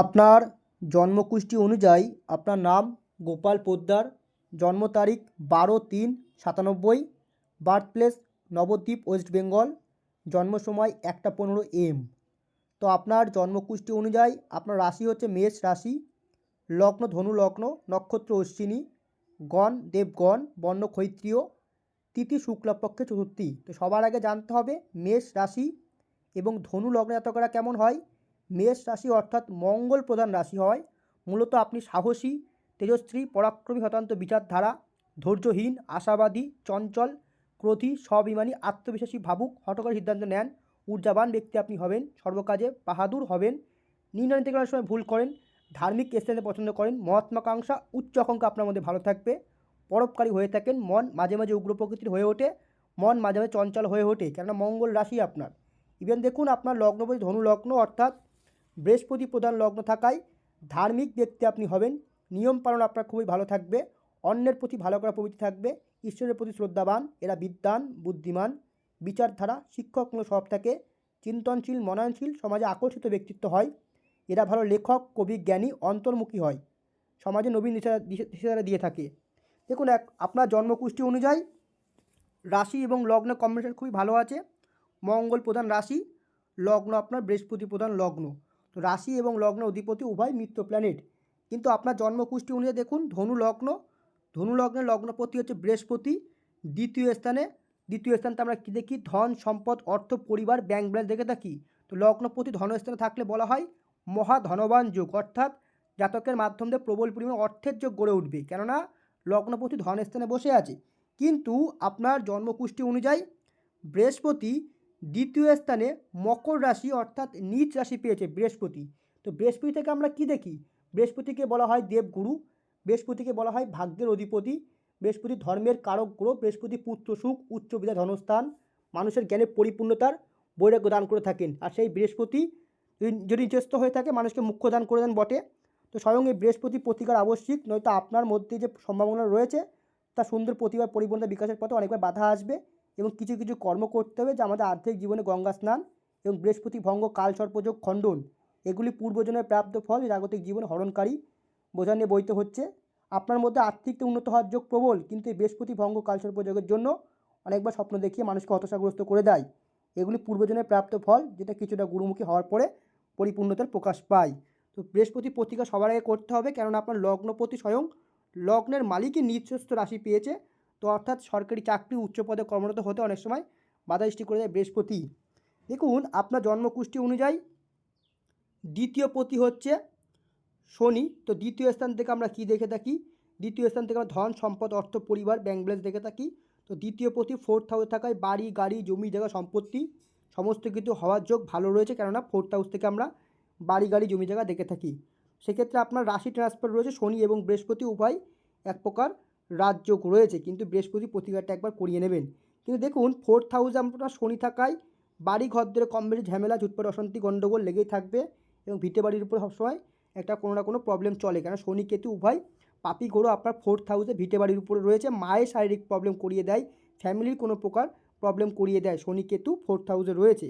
আপনার জন্মকুষ্টি অনুযায়ী আপনার নাম গোপাল পোদ্দার, জন্ম তারিখ বারো তিন সাতানব্বই birth place Nabadwip, West Bengal, জন্ম সময় একটা পনেরো এম। তো আপনার জন্মকুষ্টি অনুযায়ী আপনার রাশি হচ্ছে মেষ রাশি, লগ্ন ধনু লগ্ন, নক্ষত্র অশ্বিনী, গণ দেবগণ, বর্ণ ক্ষৈত্রীয় তিথি শুক্লাপক্ষে চতুর্থী। তো সবার আগে জানতে হবে মেষ রাশি এবং ধনু লগ্ন জাতকরা কেমন হয় মেষ রাশি অর্থাৎ মঙ্গল প্রধান রাশি হয়। মূলত আপনি সাহসী তেজস্বী পরাক্রমী হতান্ত বিচারধারা, ধৈর্যহীন, আশাবাদী, চঞ্চল, ক্রোধী, স্বাভিমানী, আত্মবিশ্বাসী ভাবুক, হঠকারী সিদ্ধান্ত নেন, ঊর্জাবান ব্যক্তি আপনি হবেন, সর্বকাজে বাহাদুর হবেন, নির্ণয় গেলে সময় ভুল করেন, ধার্মিক স্থানে পছন্দ করেন, মহাত্মাকাঙ্ক্ষা, উচ্চ আকাঙ্ক্ষা আপনার মধ্যে ভালো থাকবে, পরোপকারী হয়ে থাকেন, মন মাঝে মাঝে উগ্র প্রকৃতির হয়ে ওঠে, মন মাঝে মাঝে চঞ্চল হয়ে ওঠে, কেননা মঙ্গল রাশি আপনার। ইভেন দেখুন আপনার লগ্নপতি ধনু লগ্ন অর্থাৎ বৃহস্পতি প্রধান লগ্ন থাকায় ধার্মিক ব্যক্তি আপনি হবেন। নিয়ম পালন আপনার খুবই ভালো থাকবে। অন্যের প্রতি ভালো করা প্রবৃত্তি থাকবে। ঈশ্বরের প্রতি শ্রদ্ধাবান, এরা বিদ্বান, বুদ্ধিমান। বিচারধারা শিক্ষকমূলক স্বভাব থাকে। চিন্তনশীল, মননশীল, সমাজে আকর্ষিত ব্যক্তিত্ব হয়। এরা ভালো লেখক, কবি, জ্ঞানী, অন্তর্মুখী হয়। সমাজে নবীন দিশা দিশারা দিয়ে থাকে। দেখুন এক, আপনার জন্মকুষ্ঠি অনুযায়ী রাশি এবং লগ্ন কম্বিনেশন খুবই ভালো আছে। মঙ্গল প্রধান রাশি, লগ্ন আপনার বৃহস্পতি প্রধান লগ্ন। রাশি এবং লগ্ন অধিপতি উভয় মিত্র প্ল্যানেট কিন্তু আপনার জন্মকুষ্ঠি অনুযায়ী দেখুন, ধনু লগ্ন। ধনু লগ্নের লগ্নপতি হচ্ছে বৃহস্পতি। দ্বিতীয় স্থানে, দ্বিতীয় স্থানটা আমরা কী দেখি? ধন, সম্পদ, অর্থ, পরিবার ব্যাংক ব্যালেন্স দেখে থাকি। তো লগ্নপতি ধনস্থানে থাকলে বলা হয় মহা ধনবান যোগ। অর্থাৎ জাতকের মাধ্যম দিয়ে প্রবল পরিমাণ অর্থের যোগ গড়ে উঠবে। কেননা লগ্নপতি ধনস্থানে বসে আছে। কিন্তু আপনার জন্মকুষ্ঠি অনুযায়ী বৃহস্পতি দ্বিতীয় স্থানে মকর রাশি অর্থাৎ নিচ রাশি পেয়েছে বৃহস্পতি। তো বৃহস্পতি থেকে আমরা কি দেখি? বৃহস্পতিকে বলা হয় দেবগুরু, বৃহস্পতিকে বলা হয় ভাগ্যের অধিপতি, বৃহস্পতি ধর্মের কারক গ্রহ, বৃহস্পতি পুত্র সুখ, উচ্চ বিদ্যা ধনস্থান, মানুষের জ্ঞানের পরিপূর্ণতার বৈরাগ্য দান করে থাকেন। আর সেই বৃহস্পতি যদি- নিজস্ব হয়ে থাকে, মানুষকে মুখ্য দান করে দেন বটে। তো স্বয়ং এই বৃহস্পতি প্রতিকার আবশ্যিক, নয়তো আপনার মধ্যে যে সম্ভাবনা রয়েছে, তা সুন্দর প্রতিভার পরিপূর্ণতা বিকাশের পথে অনেকবার বাধা আসবে। এবং কিছু কিছু কর্ম করতে হবে যা আমাদের আর্থিক জীবনে গঙ্গা স্নান এবং বৃহস্পতি ভঙ্গ, কাল সর্পযোগ, খণ্ডন, এগুলি পূর্বজনের প্রাপ্ত ফল জাগতিক জীবনে হরণকারী বোঝা নিয়ে বইতে হচ্ছে। আপনার মধ্যে আর্থিক উন্নত হওয়ার যোগ প্রবল, কিন্তু এই বৃহস্পতি ভঙ্গ কালসর্পযোগের জন্য অনেকবার স্বপ্ন দেখিয়ে মানুষকে হতাশাগ্রস্ত করে দেয়। এগুলি পূর্বজনের প্রাপ্ত ফল, যেটা কিছুটা গুরুমুখী হওয়ার পরে পরিপূর্ণতার প্রকাশ পায়। তো বৃহস্পতি পত্রিকা সবার আগে করতে হবে, কেননা আপনার লগ্নপতি স্বয়ং লগ্নের মালিকই নিজস্ব রাশি পেয়েছে। তো অর্থাৎ সরকারি চাকরি উচ্চ পদে কর্মরত হতে অনেক সময় বাধা সৃষ্টি করে দেয় বৃহস্পতি। দেখুন, আপনার জন্মকুষ্ঠি অনুযায়ী দ্বিতীয় পতি হচ্ছে শনি। তো দ্বিতীয় স্থান থেকে আমরা কি দেখে থাকি? দ্বিতীয় স্থান থেকে আমরা ধন, সম্পদ, অর্থ, পরিবার, ব্যাংক ব্যালেন্স দেখে থাকি। তো দ্বিতীয় পতি ফোর্থ হাউসে থাকায় বাড়ি, গাড়ি, জমি, জায়গা, সম্পত্তি সমস্ত কিছু হওয়ার যোগ ভালো রয়েছে। কেননা ফোর্থ হাউস থেকে আমরা বাড়ি, গাড়ি, জমি, জায়গা দেখে থাকি। সেক্ষেত্রে আপনার রাশি ট্রান্সফার রয়েছে শনি এবং বৃহস্পতি উভয় এক প্রকার রাজযোগ রয়েছে, কিন্তু বৃহস্পতি প্রতিকারটা একবার করিয়ে নেবেন। কিন্তু দেখুন ফোর্থ হাউসে আপনার শনি থাকায় বাড়ি ঘর ধরে কম বেশি ঝামেলা, ঝুটপাট, অশান্তি গণ্ডগোল লেগেই থাকবে এবং ভিটে বাড়ির উপর সবসময় একটা কোনো না কোনো প্রবলেম চলে। কেন শনি, কেতু উভয় পাপি গরু আপনার ফোর্থ হাউসে ভিটে বাড়ির উপরে রয়েছে, মায়ের শারীরিক প্রবলেম করিয়ে দেয় ফ্যামিলির কোনো প্রকার প্রবলেম করিয়ে দেয়। শনি, কেতু ফোর্থ হাউসে রয়েছে।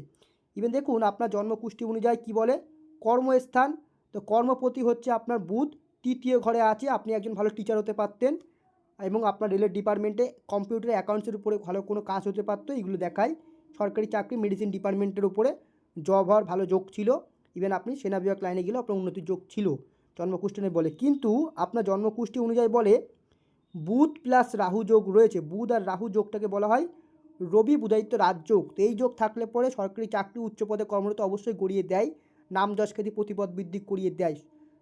ইভেন দেখুন, আপনার জন্মকুষ্ঠি অনুযায়ী কী বলে? কর্মস্থান। তো কর্মপতি হচ্ছে আপনার বুধ, তৃতীয় ঘরে আছে, আপনি একজন ভালো টিচার হতে পারতেন। এবং আপনার রেলের ডিপার্টমেন্টে কম্পিউটার অ্যাকাউন্টসের উপরে ভালো কোনো কাজ হতে পারতো, এগুলো দেখায়। সরকারি চাকরি মেডিসিন ডিপার্টমেন্টের উপরে জব হওয়ার ভালো যোগ ছিল। ইভেন আপনি সেনা বিভাগ লাইনে গেলেও আপনার উন্নতির যোগ ছিল জন্মকুষ্ঠনে বলে। কিন্তু আপনার জন্মকুষ্ঠি অনুযায়ী বলে, বুধ প্লাস রাহু যোগ রয়েছে। বুধ আর রাহু যোগটাকে বলা হয় রবি বুধায়িত্ব রাজযোগ তো এই যোগ থাকলে পরে সরকারি চাকরি উচ্চ পদে কর্মরত অবশ্যই গড়িয়ে দেয়, নাম যশ খ্যাতি প্রতিপদ বৃদ্ধি করিয়ে দেয়।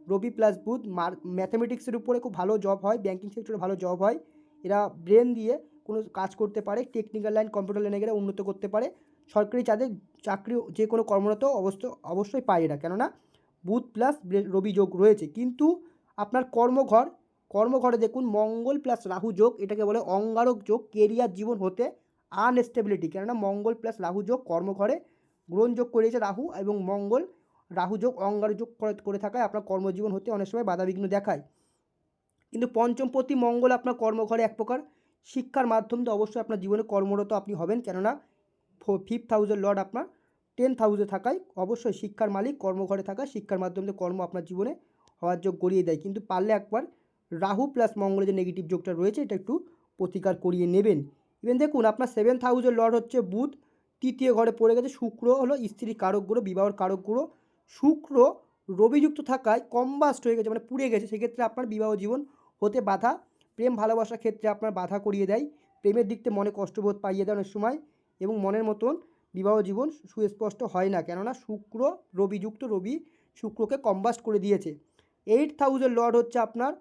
রবি প্লাস বুধ, মার ম্যাথামেটিক্সের উপরে খুব ভালো জব হয় ব্যাঙ্কিং সেক্টরে ভালো জব হয়। এরা ব্রেন দিয়ে কোনো কাজ করতে পারে টেকনিক্যাল লাইন কম্পিউটার লাইনে গেলে উন্নত করতে পারে। সরকারি চাঁদে চাকরি যে কোনো কর্মরত অবস্থ, অবশ্যই পায় এরা, কেননা বুধ প্লাস রবি যোগ রয়েছে। কিন্তু আপনার কর্মঘর, কর্মঘরে দেখুন, মঙ্গল প্লাস রাহু যোগ, এটাকে বলে অঙ্গারক যোগ কেরিয়ার জীবন হতে আনস্টেবিলিটি কেননা মঙ্গল প্লাস রাহু যোগ কর্মঘরে গ্রহণযোগ করেছে রাহু এবং মঙ্গল রাহু যোগ অঙ্গার যোগ করে- থাকায় আপনার কর্মজীবন হতে অনেক সময় বাধাবিঘ্ন দেখায়। কিন্তু পঞ্চমপতি মঙ্গল আপনার কর্মঘরে এক প্রকার। শিক্ষার মাধ্যম তো অবশ্যই আপনার জীবনে কর্মরত আপনি হবেন। কেননা ফিফথ হাউসের লর্ড আপনার টেন হাউসে থাকায় অবশ্যই শিক্ষার মালিক, কর্মঘরে থাকা শিক্ষার মাধ্যমে কর্ম আপনার জীবনে হওয়ার যোগ গড়িয়ে দেয়। কিন্তু পারলে একবার রাহু প্লাস মঙ্গলের যে নেগেটিভ যোগটা রয়েছে, এটা একটু প্রতিকার করিয়ে নেবেন। ইভেন দেখুন, আপনার সেভেন্থ হাউসের লর্ড হচ্ছে বুধ। তৃতীয় ঘরে পড়ে গেছে শুক্র হলো স্ত্রীর কারক গ্রহ, বিবাহর কারক গ্রহ। শুক্র রবিযুক্ত থাকায় কম্বাস্ট হয়ে গেছে মানে পুড়ে গেছে। সেক্ষেত্রে আপনার বিবাহ জীবন হতে বাধা। প্রেম ভালোবাসার ক্ষেত্রে আপনার বাধা করিয়ে দেয়। প্রেমের দিক থেকে মনে কষ্টবোধ পাইয়ে দেয় অনেক সময় এবং মনের মতন বিবাহ জীবন সুস্পষ্ট হয় না। কেননা শুক্র রবিযুক্ত রবি শুক্রকে কম্বাস্ট করে দিয়েছে। এইট থাউজেন্ড লর্ড হচ্ছে আপনার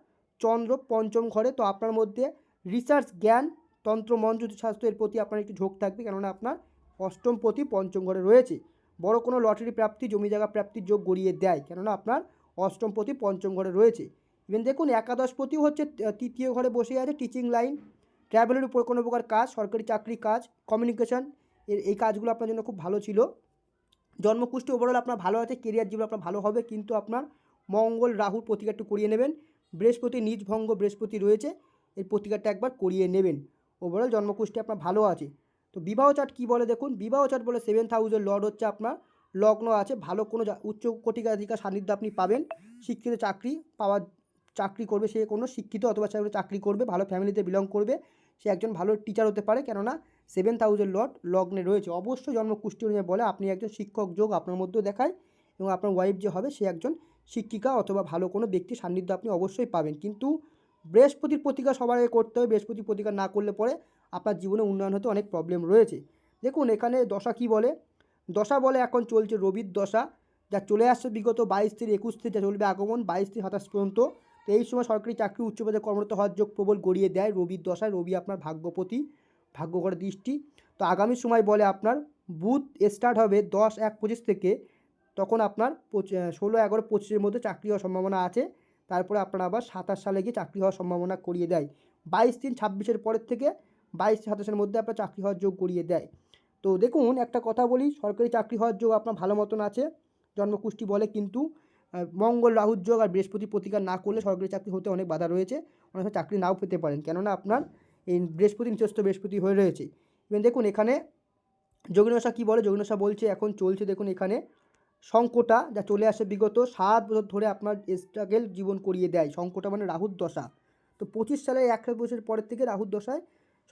চন্দ্র পঞ্চম ঘরে। তো আপনার মধ্যে রিসার্চ জ্ঞান তন্ত্র মন শাস্ত্র এর প্রতি আপনার একটু ঝোঁক থাকবে। কেননা আপনার অষ্টম প্রতি পঞ্চম ঘরে রয়েছে। বড় কোনো লটারি প্রাপ্তি, জমি জায়গা প্রাপ্তির যোগ গড়িয়ে দেয়। কেননা আপনার অষ্টম প্রতি পঞ্চম ঘরে রয়েছে। ইভেন দেখুন, একাদশ প্রতিও হচ্ছে তৃতীয় ঘরে বসে আছে টিচিং লাইন ট্রাভেলের উপর কোনো প্রকার কাজ, সরকারি চাকরি কাজ কমিউনিকেশন এই কাজগুলো আপনার জন্য খুব ভালো ছিল। জন্মকুষ্টি ওভারঅল আপনার ভালো আছে কেরিয়ার জীবন আপনার ভালো হবে, কিন্তু আপনার মঙ্গল, রাহুর প্রতিকার একটু করিয়ে নেবেন। বৃহস্পতি, নিজ ভঙ্গ বৃহস্পতি রয়েছে এই প্রতিকারটা একবার করিয়ে নেবেন। ওভারঅল জন্মকুষ্টি আপনার ভালো আছে। তো বিবাহ চার্ট কী বলে দেখুন? বিবাহ চার্ট বলে সেভেন্থ হাউসের লর্ড হচ্ছে আপনার লগ্ন আছে। ভালো কোনো উচ্চ কোটিকাধিকার সান্নিধ্য আপনি পাবেন। শিক্ষিত চাকরি পাওয়ার, চাকরি করবে সে কোনো শিক্ষিত অথবা চাকরি করবে, ভালো ফ্যামিলিতে বিলং করবে। সে একজন ভালো টিচার হতে পারে, কেননা সেভেন হাউসের লর্ড লগ্নে রয়েছে। অবশ্যই জন্ম কুষ্টি অনুযায়ী বলে আপনি একজন শিক্ষক যোগ আপনার মধ্যেও দেখায় এবং আপনার ওয়াইফ যে হবে সে একজন শিক্ষিকা অথবা ভালো কোনো ব্যক্তি সান্নিধ্য আপনি অবশ্যই পাবেন। কিন্তু বৃহস্পতির প্রতিকার সবার আগে করতে হবে, বৃহস্পতির প্রতিকার না করলে পরে আপনার জীবনে উন্নয়ন হতে অনেক প্রবলেম রয়েছে। দেখুন, এখানে দশা কি বলে? দশা বলে এখন চলছে রবির দশা, যা চলে আসছে বিগত বাইশ থেকে একুশ থেকে যা চলবে আগমন বাইশ থেকে সাতাশ পর্যন্ত। তো এই সময় সরকারি চাকরি উচ্চ পদে কর্মরত হওয়ার যোগ প্রবল গড়িয়ে দেয় রবির দশায়। রবি আপনার ভাগ্যপতি ভাগ্যকর দৃষ্টি। তো আগামী সময় বলে আপনার বুথ স্টার্ট হবে দশ, এক, পঁচিশ থেকে। তখন আপনার পঁচ- ষোলো, এগারো, পঁচিশের মধ্যে চাকরি হওয়ার সম্ভাবনা আছে। তারপরে আপনার আবার সাতাশ সালে গিয়ে চাকরি হওয়ার সম্ভাবনা করিয়ে দেয়। বাইশ তিন ছাব্বিশের পরের থেকে বাইশ সাতাশের মধ্যে আপনার চাকরি হওয়ার যোগ করিয়ে দেয়। তো দেখুন, একটা কথা বলি, সরকারি চাকরি হওয়ার যোগ আপনার ভালো মতন আছে জন্মকুষ্টি বলে কিন্তু মঙ্গল, রাহুর যোগ আর বৃহস্পতি প্রতিকার না করলে সরকারি চাকরি হতে অনেক বাধা রয়েছে, অনেক চাকরি নাও পেতে পারেন। কেননা আপনার এই বৃহস্পতি নিচস্থ বৃহস্পতি হয়ে রয়েছে। ইভেন দেখুন, এখানে যোগিনশা কী বলে? যোগিনশা বলছে, এখন চলছে দেখুন এখানে। সংকটা যা চলে আসে বিগত সাত বছর ধরে আপনার স্ট্রাগেল জীবন করিয়ে দেয়। সংকটা মানে রাহুর দশা। তো পঁচিশ সালে এক বছর পরের থেকে রাহুর দশায়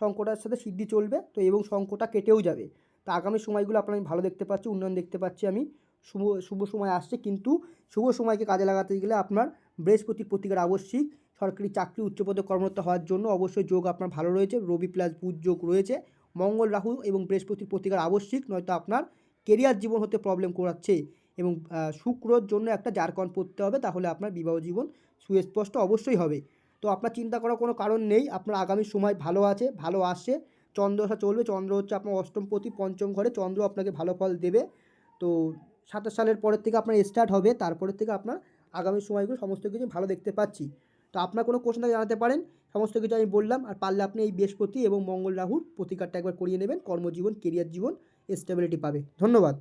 সংকটার সাথে সিদ্ধি চলবে, তো এবং সংকটা কেটেও যাবে। তো আগামী সময়গুলো আপনার আমি ভালো দেখতে পাচ্ছি, উন্নয়ন দেখতে পাচ্ছি আমি। শুভ শুভ সময় আসছে কিন্তু শুভ সময়কে কাজে লাগাতে গেলে আপনার বৃহস্পতির প্রতিকার আবশ্যিক। সরকারি চাকরি, উচ্চপদে কর্মরত হওয়ার জন্য অবশ্যই যোগ আপনার ভালো রয়েছে। রবি প্লাস বুধ যোগ রয়েছে। মঙ্গল, রাহু এবং বৃহস্পতির প্রতিকার আবশ্যিক, নয়তো আপনার কেরিয়ার জীবন হতে প্রবলেম করাচ্ছে। এবং শুক্রর জন্য একটা জারকন পড়তে হবে, তাহলে আপনার বিবাহ জীবন সুস্পষ্ট অবশ্যই হবে। তো আপনার চিন্তা করার কোনো কারণ নেই, আপনার আগামী সময় ভালো আছে, ভালো আসছে চন্দ্রদশা চলবে, চন্দ্র হচ্ছে আপনার অষ্টম প্রতি পঞ্চম ঘরে, চন্দ্র আপনাকে ভালো ফল দেবে। তো সাতাশ সালের পরের থেকে আপনার স্টার্ট হবে, তারপরের থেকে আপনার আগামী সময়গুলো সমস্ত কিছু ভালো দেখতে পাচ্ছি। তো আপনার কোনো কোশ্চেন জানাতে পারেন, সমস্ত কিছু আমি বললাম, আর পারলে আপনি এই বৃহস্পতি এবং মঙ্গল রাহুর প্রতিকারটা একবার করিয়ে নেবেন, কর্মজীবন কেরিয়ার জীবন স্টেবিলিটি পাবে। ধন্যবাদ।